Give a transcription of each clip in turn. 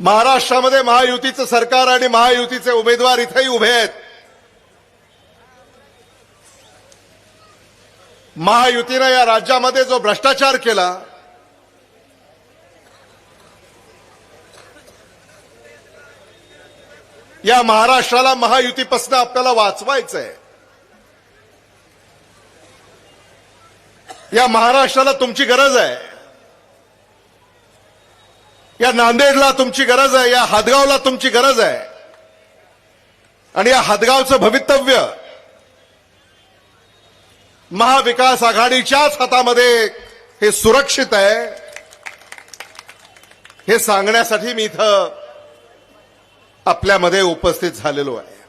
महाराष्ट्रामध्ये महायुतीचं सरकार आणि महायुतीचे उमेदवार इथेही उभे आहेत. महायुतीनं या राज्यामध्ये जो भ्रष्टाचार केला या महाराष्ट्राला महायुतीपासून आपल्याला वाचवायचं आहे या महाराष्ट्राला तुमची गरज आहे. या नांदेडला तुमची गरज आहे या हादगावला तुमची गरज आहे. आणि या हादगावचं भवितव्य महाविकास आघाडीच्याच हातामध्ये हे सुरक्षित आहे हे सांगण्यासाठी मी इथं आपल्यामध्ये उपस्थित झालेलो आहे.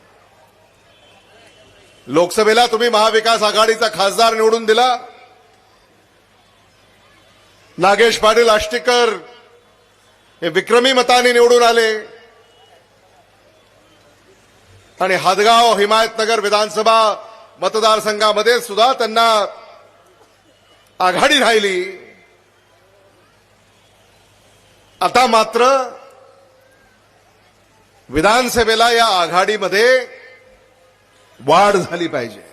लोकसभेला तुम्ही महाविकास आघाडीचा खासदार निवडून दिला. नागेश पाटील आष्टीकर हे विक्रमी मताने निवडून आले. आणि हादगाव हिमायतनगर विधानसभा मतदारसंघामध्ये सुद्धा त्यांना आघाडी राहिली. आता मात्र विधानसभेला या आघाडीमध्ये वाढ झाली पाहिजे.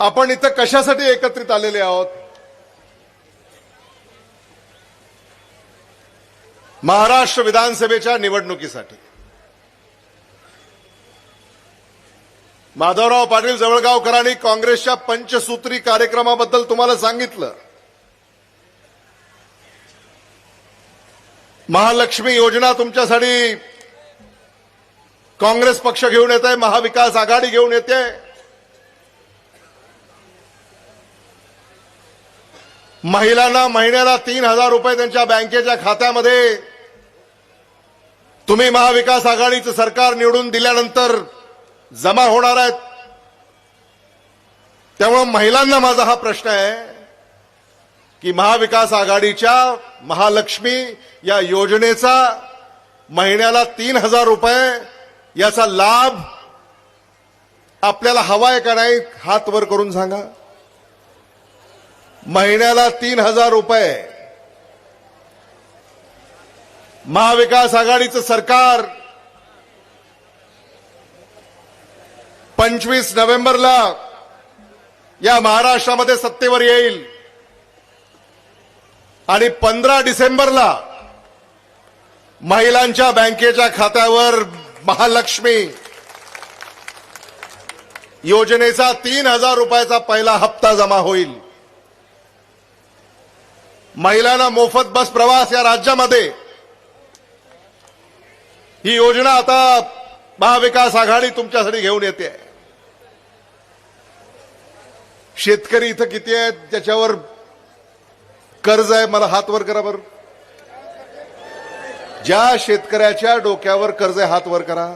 आपण इथं कशासाठी एकत्रित आलेले आहोत? महाराष्ट्र विधानसभेच्या निवडणुकीसाठी. माधवराव पाटील जवळगावकरांनी काँग्रेसच्या पंचसूत्री कार्यक्रमाबद्दल तुम्हाला सांगितलं. महालक्ष्मी योजना तुमच्यासाठी काँग्रेस पक्ष घेऊन येत आहे महाविकास आघाडी घेऊन येते. महिलांना महिन्याला तीन हजार रुपये त्यांच्या बँकेच्या खात्यामध्ये. तुम्ही महाविकास आघाडीचं सरकार निवडून दिल्यानंतर जमा होणार आहेत. त्यामुळं महिलांना माझा हा प्रश्न आहे की महाविकास आघाडीच्या महालक्ष्मी या योजनेचा महिन्याला तीन हजार रुपये याचा लाभ आपल्याला हवाय का नाही हात वर करून सांगा. महिन्याला तीन हजार रुपये. महाविकास आघाडीचं सरकार पंचवीस नोव्हेंबरला या महाराष्ट्रामध्ये सत्तेवर येईल. आणि पंधरा डिसेंबरला महिलांच्या बँकेच्या खात्यावर महालक्ष्मी योजनेचा तीन हजार रुपयाचा पहिला हप्ता जमा होईल. महिलांना मोफत बस प्रवास या राज्यामध्ये. ही योजना आता महाविकास आघाडी तुमच्यासाठी घेऊन येते. शेतकरी इथं किती आहेत? त्याच्यावर कर्ज आहे मला हात वर करा बरं. ज्या शेतकऱ्याच्या डोक्यावर कर्ज आहे हात वर करा.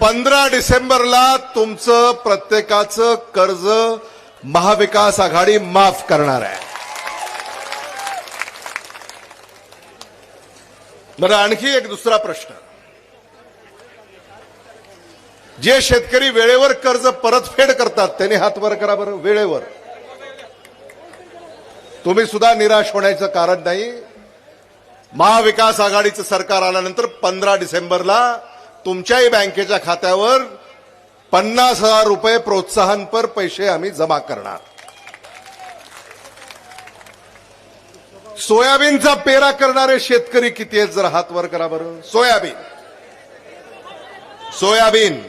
पंधरा डिसेंबरला तुमचं प्रत्येकाचं कर्ज महाविकास आघाडी माफ करणार आहे. बरं आणखी एक दुसरा प्रश्न. जे शेतकरी वेळेवर कर्ज परतफेड करतात त्यांनी हात वर करा बरं वेळेवर. तुम्ही सुद्धा निराश होण्याचं कारण नाही. महाविकास आघाडीचं सरकार आल्यानंतर पंधरा डिसेंबरला तुमच्याही बँकेच्या खात्यावर पन्नास हजार रुपये प्रोत्साहनपर पैसे आम्ही जमा करणार. सोयाबीनचा पेरा करणारे शेतकरी किती आहेत जरा हात वर करा बरं. सोयाबीन. सोयाबीन.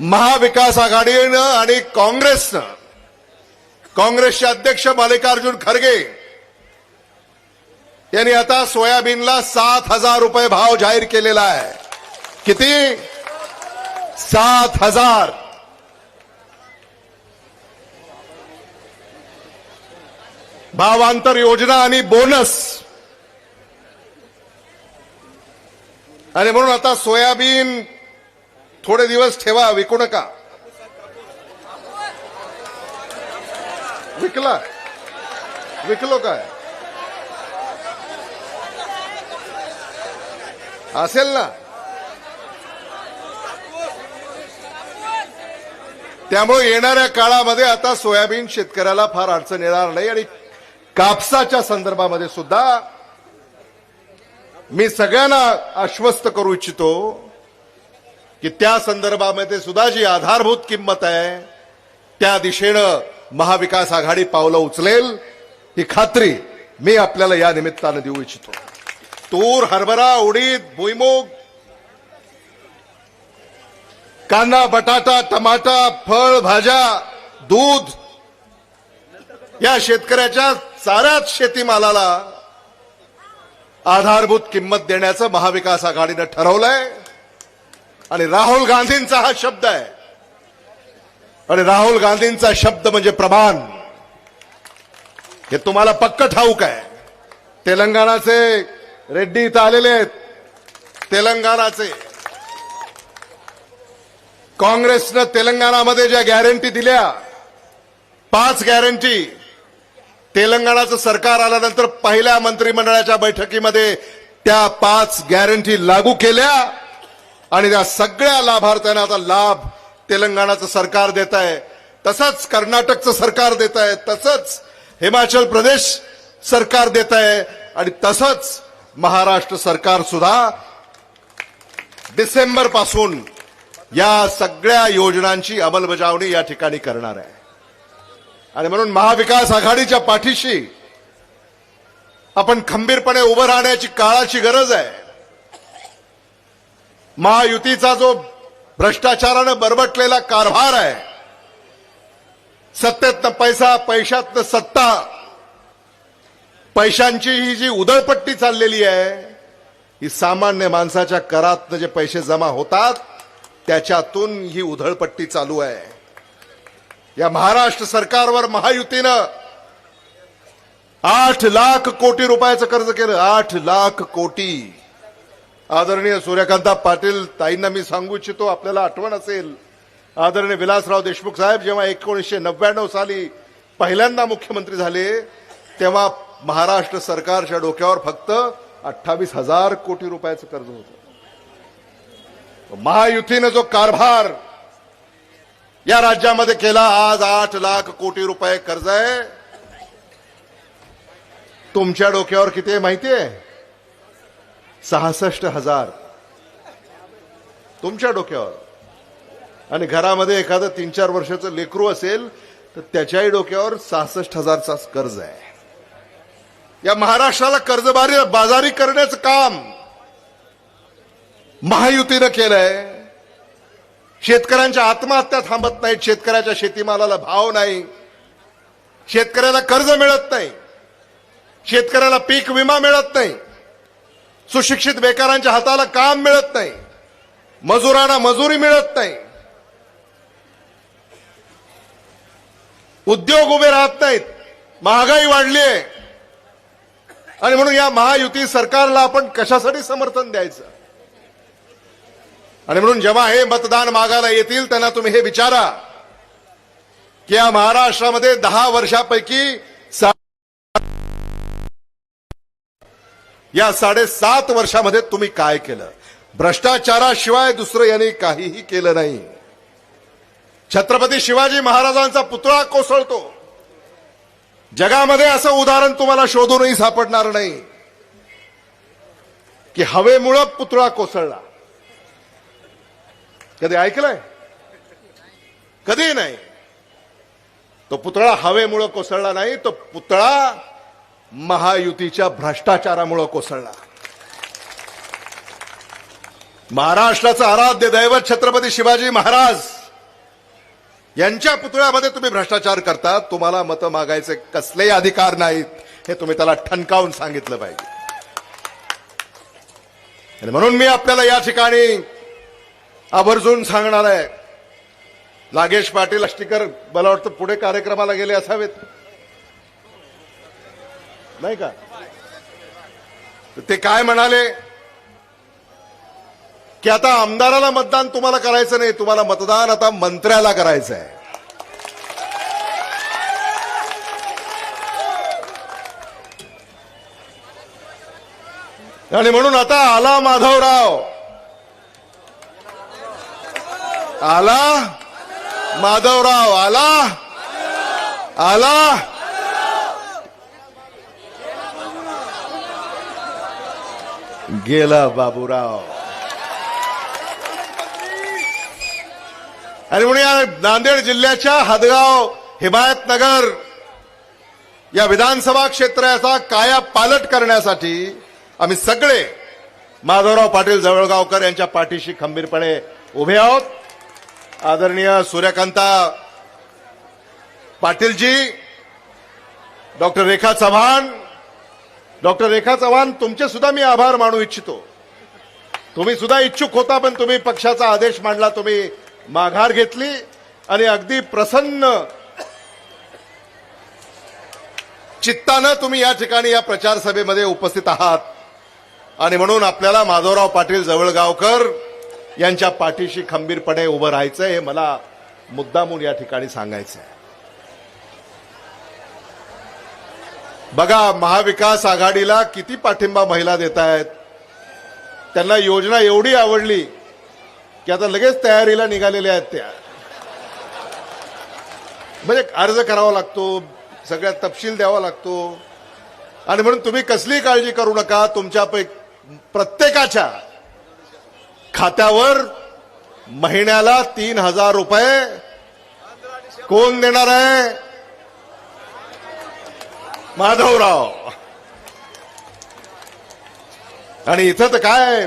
महाविकास आघाडीनं आणि काँग्रेसनं काँग्रेसचे अध्यक्ष मल्लिकार्जुन खरगे यांनी आता सोयाबीनला सात हजार रुपये भाव जाहीर केलेला आहे. किती? सात हजार. भावांतर योजना आणि बोनस. आणि म्हणून आता सोयाबीन थोडे दिवस ठेवा विकू नका. विकला. विकलो काय? असेल ना? त्यामुळे येणाऱ्या काळामध्ये आता सोयाबीन शेतकऱ्याला फार अडचण येणार नाही आणि कापसाच्या संदर्भामध्ये सुद्धा मी सगळ्यांना आश्वस्त करू इच्छितो की त्या संदर्भामध्ये सुद्धा जी आधारभूत किंमत आहे त्या दिशेनं महाविकास आघाडी पावलं उचलेल ही खात्री मी आपल्याला या निमित्तानं देऊ इच्छितो. तूर हरभरा उडीद भुईमुग कांदा बटाटा टमाटा फळ भाज्या दूध या शेतकऱ्याच्या साऱ्याच शेतीमालाला आधारभूत किंमत देण्याचं महाविकास आघाडीनं ठरवलंय. आणि राहुल गांधींचा हा शब्द आहे. आणि राहुल गांधींचा शब्द म्हणजे प्रमाण. हे तुम्हाला पक्क ठाऊक आहे. तेलंगणाचे रेड्डी इथं आलेले आहेत. तेलंगणाचे. काँग्रेसनं तेलंगणामध्ये ज्या गॅरंटी दिल्या पाच गॅरंटी तेलंगणाचं सरकार आल्यानंतर पहिल्या मंत्रिमंडळाच्या बैठकीमध्ये त्या पाच गॅरंटी लागू केल्या आणि त्या सगळ्या लाभार्थ्यांना आता लाभ तेलंगणाचं सरकार देत आहे तसंच कर्नाटकचं सरकार देत आहे तसंच हिमाचल प्रदेश सरकार देत आहे आणि तसंच महाराष्ट्र सरकार सुद्धा. डिसेंबरपासून या सगळ्या योजनांची अंमलबजावणी या ठिकाणी करणार आहे. आणि म्हणून महाविकास आघाडीच्या पाठीशी आपण खंबीरपणे उभं राहण्याची काळाची गरज आहे. महायुतीचा जो भ्रष्टाचारानं बरबटलेला कारभार आहे सत्तेतनं पैसा पैशातनं सत्ता पैशांची ही जी उधळपट्टी चाललेली आहे ही सामान्य माणसाच्या करातनं जे पैसे जमा होतात त्याच्यातून ही उधळपट्टी चालू आहे. या महाराष्ट्र सरकारवर महायुतीनं आठ लाख कोटी रुपयाचं कर्ज केलं. आठ लाख कोटी. आदरणीय सूर्यकांता पाटील ताईंना मी सांगू इच्छितो आपल्याला आठवण असेल. आदरणीय विलासराव देशमुख साहेब जेव्हा एकोणीसशे नव्याण्णव साली पहिल्यांदा मुख्यमंत्री झाले तेव्हा महाराष्ट्र सरकारच्या डोक्यावर फक्त अठ्ठावीस हजार कोटी रुपयाचं कर्ज होतं. महायुतीनं जो कारभार या राज्यामध्ये केला आज आठ लाख कोटी रुपये कर्ज आहे. तुमच्या डोक्यावर किती आहे माहिती आहे? सहासष्ट हजार. तुमच्या डोक्यावर. आणि घरामध्ये एखादं तीन चार वर्षाचं लेकरू असेल तर त्याच्याही डोक्यावर सहासष्ट हजारचा कर्ज आहे. या महाराष्ट्राला कर्जबारी बाजारी करण्याचं काम महायुतीनं केलंय. शेतकऱ्यांच्या आत्महत्या थांबत नाहीत. शेतकऱ्याच्या शेतीमालाला भाव नाही. शेतकऱ्याला कर्ज मिळत नाही. शेतकऱ्याला पीक विमा मिळत नाही. सुशिक्षित बेकारांच्या हाताला काम मिळत नाही. मजुरांना मजुरी मिळत नाही. उद्योग उभे राहत नाहीत. महागाई वाढली आहे आणि म्हणून या महायुती सरकारला आपण कशासाठी समर्थन द्यायचं? आणि म्हणून जेव्हा हे मतदान मागायला येतील त्यांना तुम्ही हे विचारा की या महाराष्ट्रामध्ये दहा वर्षापैकी सा- या साडेसात वर्षामध्ये तुम्ही काय केलं? भ्रष्टाचाराशिवाय दुसरं यांनी काहीही केलं नाही. छत्रपती शिवाजी महाराजांचा पुतळा कोसळतो. जगामध्ये असं उदाहरण तुम्हाला शोधूनही सापडणार नाही. की हवेमुळं पुतळा कोसळला. कधी ऐकलंय? कधी नाही. तो पुतळा हवेमुळं कोसळला नाही तो पुतळा महायुतीच्या भ्रष्टाचारामुळं कोसळला. महाराष्ट्राचं आराध्य दैवत छत्रपती शिवाजी महाराज यांच्या पुतळ्यामध्ये तुम्ही भ्रष्टाचार करता तुम्हाला मतं मागायचे कसलेही अधिकार नाहीत हे तुम्ही त्याला ठणकावून सांगितलं पाहिजे. आणि म्हणून मी आपल्याला या ठिकाणी आवर्जून सांगणार आहे. नागेश पाटील अष्टीकर मला वाटतं पुढे कार्यक्रमाला गेले असावेत. नाही का? ते काय म्हणाले? की आता आमदाराला मतदान तुम्हाला करायचं नाही तुम्हाला मतदान आता मंत्र्याला करायचं आहे आणि म्हणून आता आला माधवराव. आला? माधवराव आला? आला? गेला बाबूराव. आणि म्हणून या नांदेड जिल्ह्याच्या हदगाव हिमायतनगर या विधानसभा क्षेत्राचा काया पालट करण्यासाठी आम्ही सगळे माधवराव पाटील जवळगावकर यांच्या पाठीशी खंबीरपणे उभे आहोत. आदरणीय सूर्यकांता पाटीलजी डॉक्टर रेखा चव्हाण डॉक्टर रेखा चव्हाण तुमचे सुद्धा मी आभार मानू इच्छितो. तुम्ही सुद्धा इच्छुक होता पण तुम्ही पक्षाचा आदेश मांडला तुम्ही माघार घेतली आणि अगदी प्रसन्न चित्तानं तुम्ही या ठिकाणी या प्रचार सभेमध्ये उपस्थित आहात. आणि म्हणून आपल्याला माधवराव पाटील जवळगावकर यांच्या पाठीशी खंबीरपणे उभं राहायचं हे मला मुद्दामून या ठिकाणी सांगायचं आहे बघा महाविकास आघाडीला किती पाठिंबा महिला देत आहेत त्यांना योजना एवढी आवडली की आता लगेच तयारीला निघालेल्या आहेत त्या. म्हणजे अर्ज करावा लागतो सगळ्या तपशील द्यावा लागतो. आणि म्हणून तुम्ही कसली काळजी करू नका तुमच्या प्रत्येकाच्या खात्यावर महिन्याला तीन हजार रुपये कोण देणार आहे? माधवराव. आणि इथं तर काय?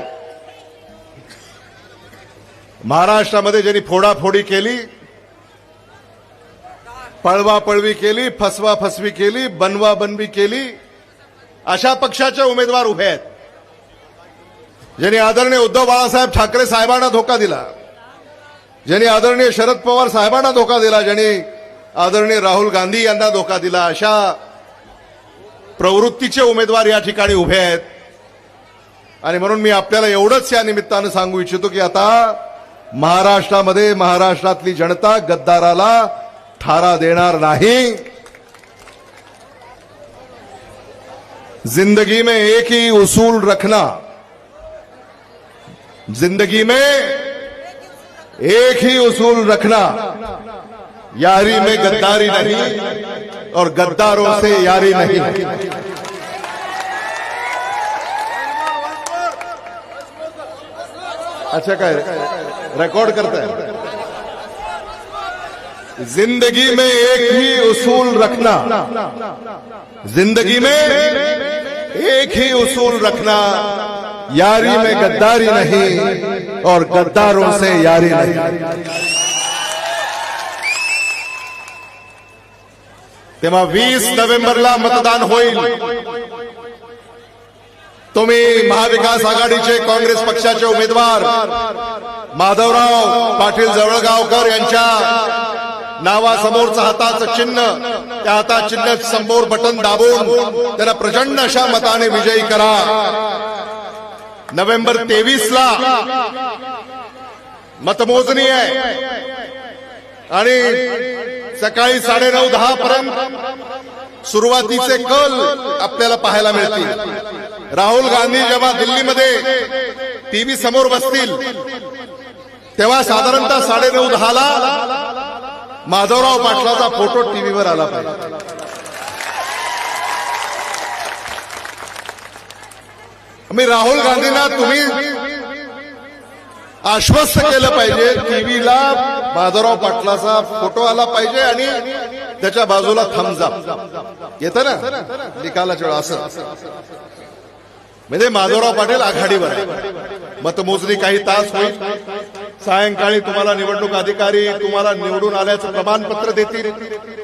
महाराष्ट्रामध्ये ज्यांनी फोडाफोडी केली पळवा पळवी केली फसवा फसवी केली बनवा बनवी केली अशा पक्षाचे उमेदवार उभे आहेत. ज्यांनी आदरणीय उद्धव बाळासाहेब ठाकरे साहेबांना धोका दिला ज्यांनी आदरणीय शरद पवार साहेबांना धोका दिला ज्यांनी आदरणीय राहुल गांधी यांना धोका दिला अशा प्रवृत्तीचे उमेदवार या ठिकाणी उभे आहेत. आणि म्हणून मी आपल्याला एवढंच या निमित्तानं सांगू इच्छितो की आता महाराष्ट्रामध्ये महाराष्ट्रातली जनता गद्दाराला थारा देणार नाही. जिंदगी में एक ही उसूल रखना ज़िंदगी में एक ही उसूल रखना, यारी में गद्दारी नहीं और गद्दारों से यारी नहीं। अच्छा कह रिकॉर्ड रेकॉर्ड करताय ज़िंदगी में एक ही उसूल रखना, ज़िंदगी में एक ही उसूल रखना यारी में गद्दारी नहीं और गद्दारों से यारी नहीं। तेव्हा वीस नोव्हेंबरला मतदान होईल। तुम्ही महाविकास आघाडीचे काँग्रेस पक्षाचे उमेदवार माधवराव पाटील जवळगावकर यांच्या नावासमोरचं हाताचं चिन्ह त्या हाता चिन्ह समोर बटन दाबून त्यांना प्रचंड अशा मताने विजयी करा. नोव्हेंबर तेवीस ला मतमोजणी आहे. आणि सकाळी साडेनऊ दहा पर्यंत सुरुवातीचे कल आपल्याला पाहायला मिळतील. राहुल गांधी जेव्हा दिल्लीमध्ये टीव्ही समोर बसतील तेव्हा साधारणतः साडेनऊ दहाला माधवराव पाटलाचा फोटो टीव्हीवर आला पाहिजे. मी राहुल गांधींना तुम्ही आश्वस्त केलं पाहिजे. टीव्हीला माधवराव पाटलाचा फोटो आला पाहिजे आणि त्याच्या बाजूला थमजा येतं ना? निकालाच्या वेळा असं. म्हणजे माधवराव पाटील आघाडीवर मतमोजणी काही तास होईल. सायंकाळी तुम्हाला निवडणूक अधिकारी तुम्हाला निवडून आल्याचं प्रमाणपत्र देतील.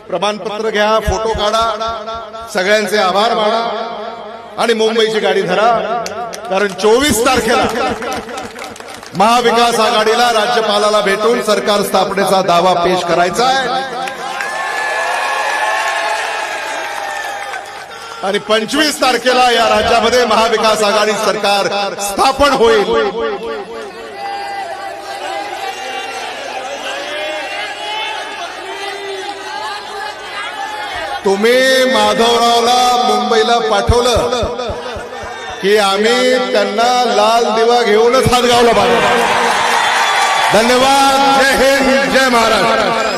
प्रमाणपत्र घ्या फोटो काढा. सगळ्यांचे आभार माना. आणि मुंबईची गाडी धरा कारण चोवीस तारखेला महाविकास आघाडीला राज्यपालाला भेटून सरकार स्थापनेचा दावा पेश करायचा आहे. आणि पंचवीस तारखेला या राज्यामध्ये महाविकास आघाडी सरकार स्थापन होईल. तुम्ही माधवरावला मुंबईला पाठवलं की आम्ही त्यांना लाल दिवा घेऊनच हातगावला पाठवला धन्यवाद. जय हिंद जय महाराष्ट्र.